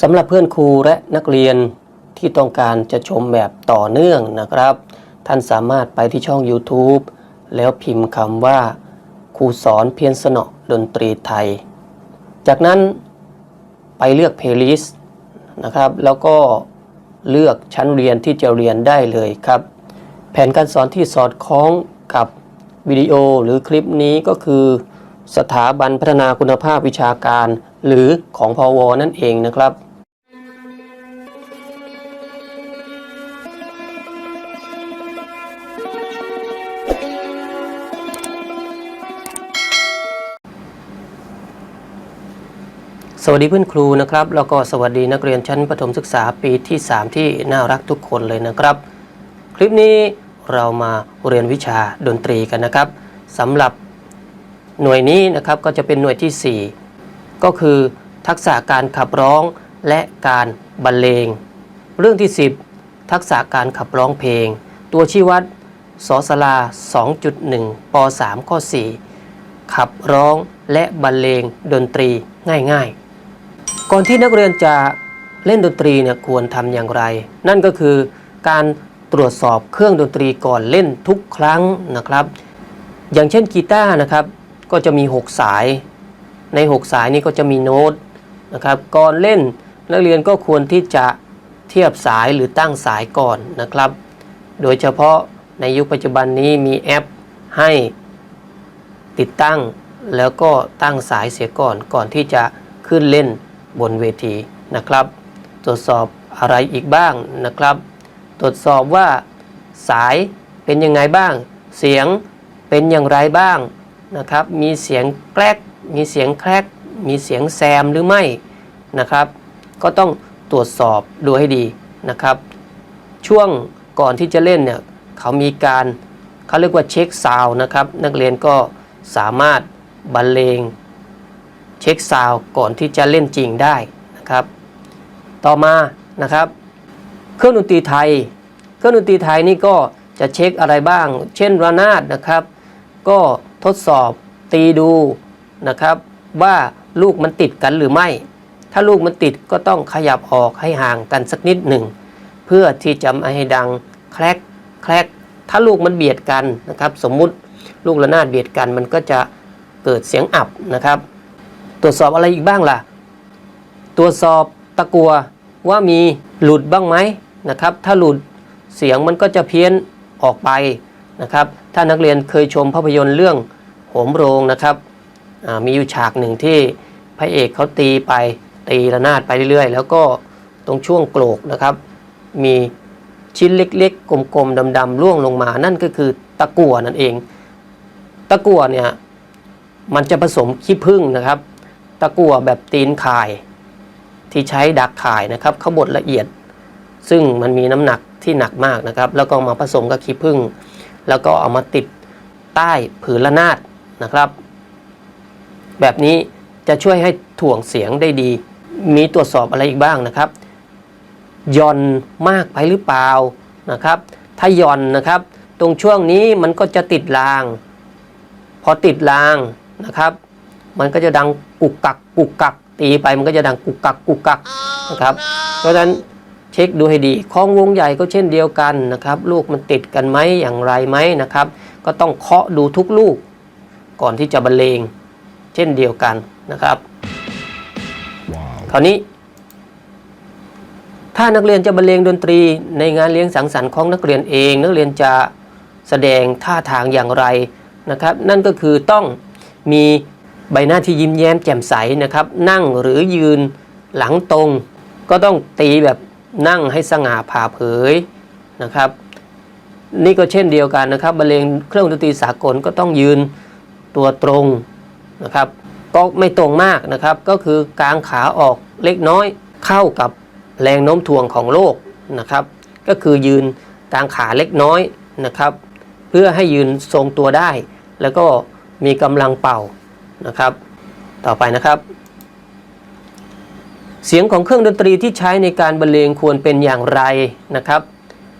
สำหรับเพื่อนครูและนักเรียนที่ต้องการจะชมแบบต่อเนื่องนะครับ ท่านสามารถไปที่ช่อง YouTube แล้วพิมพ์คำว่า ครูสอนเพียนสนอดนตรีไทย จากนั้นไปเลือกเพลย์ลิสต์นะครับ แล้วก็เลือกชั้นเรียนที่จะเรียนได้เลยครับ แผนการสอนที่สอดคล้องกับวิดีโอหรือคลิปนี้ก็คือ สถาบันพัฒนาคุณภาพวิชาการ หรือของพอวนั่นเองนะครับ สวัสดีเพื่อนครูนะครับแล้วก็สวัสดีนักเรียนชั้นประถมศึกษาปีที่ 3 ที่น่ารักทุกคนเลยนะครับ คลิปนี้เรามาเรียนวิชาดนตรีกันนะครับสำหรับหน่วยนี้นะครับก็จะเป็นหน่วยที่ 4 ก็คือทักษะการขับร้องและการบรรเลง เรื่องที่ 10 ทักษะการขับร้องเพลง ตัวชี้วัดสสลา 2.1ป3ข้อ4ขับร้องและบรรเลงดนตรีง่ายๆ ก่อนที่นักเรียนจะเล่นดนตรีเนี่ยควรทำอย่างไร นั่นก็คือการตรวจสอบเครื่องดนตรีก่อนเล่นทุกครั้งนะครับ อย่างเช่นกีตาร์นะครับ ก็จะมี 6 สาย ใน 6 สายนี้ก็จะมีโน้ตนะครับ ก่อนเล่นนักเรียนก็ควรที่จะเทียบสายหรือตั้งสายก่อนนะครับ โดยเฉพาะในยุคปัจจุบันนี้มีแอปให้ติดตั้ง แล้วก็ตั้งสายเสียก่อนก่อนที่จะขึ้นเล่น บนเวทีนะครับ ตรวจสอบอะไรอีกบ้างนะครับ ตรวจสอบว่าสายเป็นยังไงบ้าง เสียงเป็นอย่างไรบ้างนะครับ มีเสียงแกลกมีเสียงแครกมีเสียงแซมหรือไม่นะครับ ก็ต้องตรวจสอบดูให้ดีนะครับ ช่วงก่อนที่จะเล่นเนี่ยเขามีการเขาเรียกว่าเช็คซาวน์นะครับ นักเรียนก็สามารถบรรเลง เช็คซาวก่อนที่จะเล่นจริงได้นะครับ ต่อมานะครับ เครื่องดนตรีไทย เครื่องดนตรีไทยนี่ก็จะเช็คอะไรบ้าง เช่นระนาดนะครับ ก็ทดสอบตีดูนะครับ ว่าลูกมันติดกันหรือไม่ ถ้าลูกมันติดก็ต้องขยับออกให้ห่างกันสักนิดหนึ่ง เพื่อที่จะไม่ให้ดังแคลกแคลกถ้าลูกมันเบียดกันนะครับ สมมุติลูกระนาดเบียดกันมันก็จะเกิดเสียงอับนะครับ ตรวจสอบอะไรอีกบ้างล่ะ ตรวจสอบตะกัวว่ามีหลุดบ้างไหมนะครับ ถ้าหลุดเสียงมันก็จะเพี้ยนออกไปนะครับ ถ้านักเรียนเคยชมภาพยนตร์เรื่องโหมโรงนะครับ มีอยู่ฉากหนึ่งที่พระเอกเขาตีไปตีระนาดไปเรื่อยๆ แล้วก็ตรงช่วงโกรกนะครับ มีชิ้นเล็กๆ กลมๆดำๆร่วงลงมา นั่นก็คือตะกั่วนั่นเอง ตะกั่วเนี่ยมันจะผสมขี้ผึ้งนะครับ ตะกั่วแบบตีนข่าย ที่ใช้ดักข่ายนะครับเขาบดละเอียด ซึ่งมันมีน้ำหนักที่หนักมากนะครับ แล้วก็มาผสมกับขี้ผึ้งแล้วก็เอามาติดใต้ผืนระนาดนะครับ แบบนี้จะช่วยให้ถ่วงเสียงได้ดี มีตรวจสอบอะไรอีกบ้างนะครับย่อนมากไปหรือเปล่านะครับ ถ้าย่อนนะครับ ตรงช่วงนี้มันก็จะติดราง พอติดรางนะครับ มันก็จะดังกุกกักกุกกักตีไปมันก็จะดังกุกกักกุกกักนะครับ เพราะฉะนั้นเช็คดูให้ดีคล้องวงใหญ่ก็เช่นเดียวกันนะครับ ลูกมันติดกันไหมอย่างไรไหมนะครับ ก็ต้องเคาะดูทุกลูก ก่อนที่จะบรรเลง เช่นเดียวกันนะครับ คราวนี้ ถ้านักเรียนจะบรรเลงดนตรีในงานเลี้ยงสังสรรค์ของนักเรียนเอง นักเรียนจะแสดงท่าทางอย่างไรนะครับ นั่นก็คือต้องมี ใบหน้าที่ยิ้มแย้มแจ่มใสนะครับ นั่งหรือยืนหลังตรง ก็ต้องตีแบบนั่งให้สง่าผ่าเผยนะครับ นี่ก็เช่นเดียวกันนะครับบรรเลงเครื่องดนตรีสากลก็ต้องยืนตัวตรงนะครับ ก็ไม่ตรงมากนะครับ ก็คือกางขาออกเล็กน้อยเข้ากับแรงโน้มถ่วงของโลกนะครับ ก็คือยืนกางขาเล็กน้อยนะครับ เพื่อให้ยืนทรงตัวได้ แล้วก็มีกำลังเป่า นะครับ ต่อไปนะครับ เสียงของเครื่องดนตรีที่ใช้ในการบรรเลงควรเป็นอย่างไรนะครับ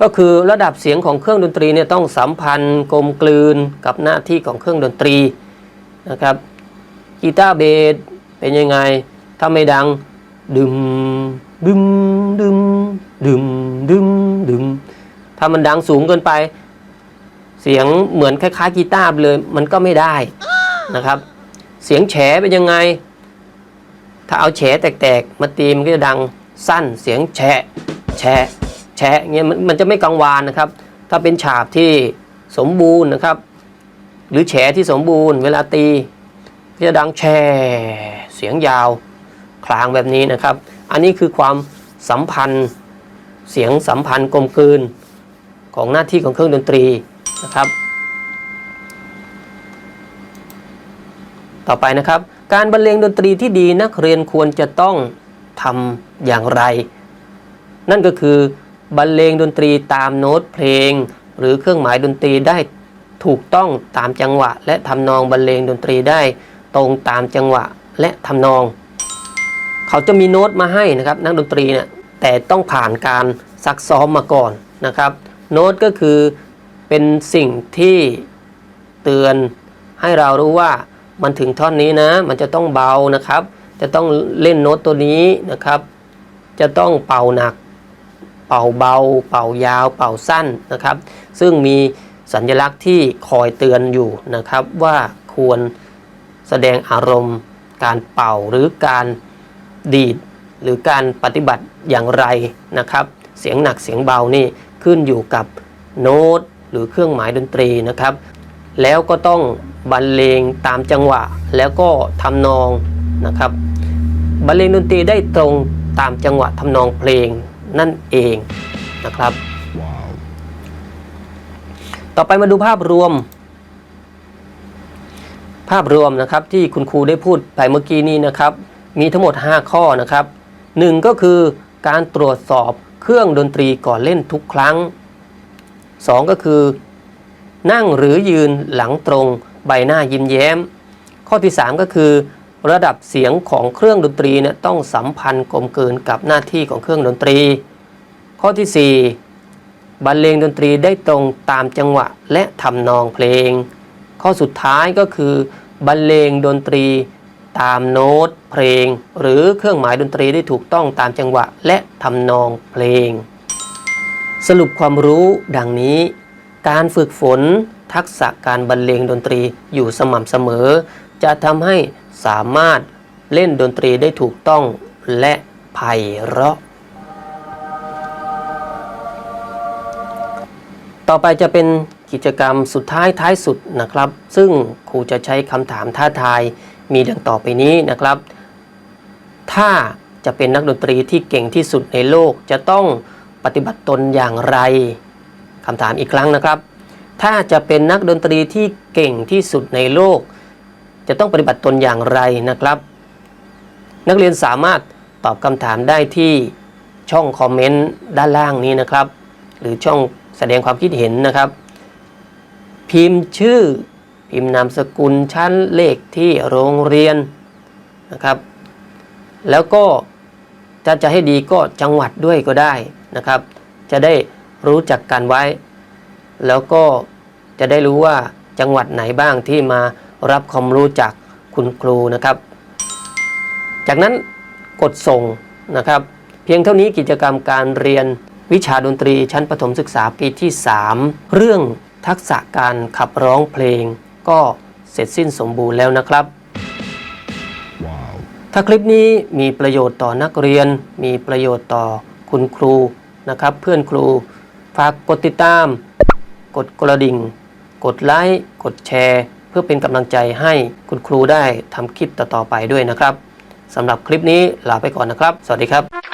ก็คือระดับเสียงของเครื่องดนตรีเนี่ยต้องสัมพันธ์กลมกลืนกับหน้าที่ของเครื่องดนตรีนะครับกีตาร์เบสเป็นยังไงถ้าไม่ดังดึมดึมดึมดึมดึมดึมถ้ามันดังสูงเกินไป เสียงเหมือนคล้ายๆกีตาร์เลยมันก็ไม่ได้นะครับ เสียงแฉเป็นยังไง ถ้าเอาแฉแตกๆ มาตีมันก็จะดังสั้นเสียงแฉะแฉะแฉะเงี้ยมันจะไม่กังวานนะครับ ถ้าเป็นฉาบที่สมบูรณ์นะครับ หรือแฉที่สมบูรณ์ เวลาตีก็จะดังแช่เสียงยาวคลางแบบนี้นะครับ อันนี้คือความสัมพันธ์เสียงสัมพันธ์กลมกลืนของหน้าที่ของเครื่องดนตรีนะครับ ต่อไปนะครับ การบรรเลงดนตรีที่ดีนักเรียนควรจะต้องทำอย่างไร นั่นก็คือบรรเลงดนตรีตามโน้ตเพลง หรือเครื่องหมายดนตรีได้ถูกต้องตามจังหวะ และทำนองบรรเลงดนตรีได้ ตรงตามจังหวะและทำนอง เขาจะมีโน้ตมาให้นะครับ นักดนตรีเนี่ยแต่ต้องผ่านการซักซ้อมมาก่อนนะครับ โน้ตก็คือเป็นสิ่งที่เตือนให้เรารู้ว่า มันถึงท่อนนี้นะ มันจะต้องเบานะครับ จะต้องเล่นโน้ตตัวนี้นะครับ จะต้องเป่าหนัก เป่าเบา เป่ายาว เป่าสั้นนะครับ ซึ่งมีสัญลักษณ์ที่คอยเตือนอยู่นะครับ ว่าควรแสดงอารมณ์ การเป่าหรือการดีด หรือการปฏิบัติอย่างไรนะครับ เสียงหนักเสียงเบานี่ขึ้นอยู่กับโน้ตหรือเครื่องหมายดนตรีนะครับ แล้วก็ต้องบรรเลงตามจังหวะ แล้วก็ทำนองนะครับ บรรเลงดนตรีได้ตรงตามจังหวะทำนองเพลงนั่นเองนะครับต่อไปมาดูภาพรวม ภาพรวมนะครับที่คุณครูได้พูดไปเมื่อกี้นี้นะครับ มีทั้งหมด 5 ข้อนะครับ 1 ก็คือการตรวจสอบเครื่องดนตรีก่อนเล่นทุกครั้ง 2 ก็คือ นั่งหรือยืนหลังตรงใบหน้ายิ้มแย้ม ข้อที่ 3 ก็คือ ระดับเสียงของเครื่องดนตรีเนี่ยต้องสัมพันธ์กลมกลืนกับหน้าที่ของเครื่องดนตรี ข้อที่ 4 บรรเลงดนตรีได้ตรงตามจังหวะและทำนองเพลง ข้อสุดท้ายก็คือบรรเลงดนตรีตามโน้ตเพลง หรือเครื่องหมายดนตรีได้ถูกต้องตามจังหวะและทำนองเพลง สรุปความรู้ดังนี้ การฝึกฝน ทักษะการบรรเลงดนตรีอยู่สม่ำเสมอ จะทำให้สามารถเล่นดนตรีได้ถูกต้องและไพเราะ ต่อไปจะเป็นกิจกรรมสุดท้ายท้ายสุดนะครับ ซึ่งครูจะใช้คำถามท้าทายมีดังต่อไปนี้นะครับ ถ้าจะเป็นนักดนตรีที่เก่งที่สุดในโลกจะต้องปฏิบัติตนอย่างไร คำถามอีกครั้งนะครับ ถ้าจะเป็นนักดนตรีที่เก่งที่สุดในโลก จะต้องปฏิบัติตนอย่างไรนะครับ นักเรียนสามารถตอบคำถามได้ที่ช่องคอมเมนต์ด้านล่างนี้นะครับ หรือช่องแสดงความคิดเห็นนะครับ พิมพ์ชื่อ พิมพ์นามสกุลชั้นเลขที่โรงเรียนนะครับ แล้วก็จะจะให้ดีก็จังหวัดด้วยก็ได้นะครับ จะได้ รู้จักกันไว้ แล้วก็จะได้รู้ว่าจังหวัดไหนบ้างที่มารับความรู้จากคุณครูนะครับ จากนั้นกดส่งนะครับ เพียงเท่านี้กิจกรรมการเรียนวิชาดนตรีชั้นประถมศึกษาปีที่ 3 เรื่องทักษะการขับร้องเพลง ก็เสร็จสิ้นสมบูรณ์แล้วนะครับถ้าคลิปนี้มีประโยชน์ต่อนักเรียน มีประโยชน์ต่อคุณครูนะครับ เพื่อนครู ฝากกดติดตาม กดกระดิ่ง กดไลค์ กดแชร์ เพื่อเป็นกำลังใจให้คุณครูได้ทำคลิปต่อๆไปด้วยนะครับสำหรับคลิปนี้ลาไปก่อนนะครับ สวัสดีครับ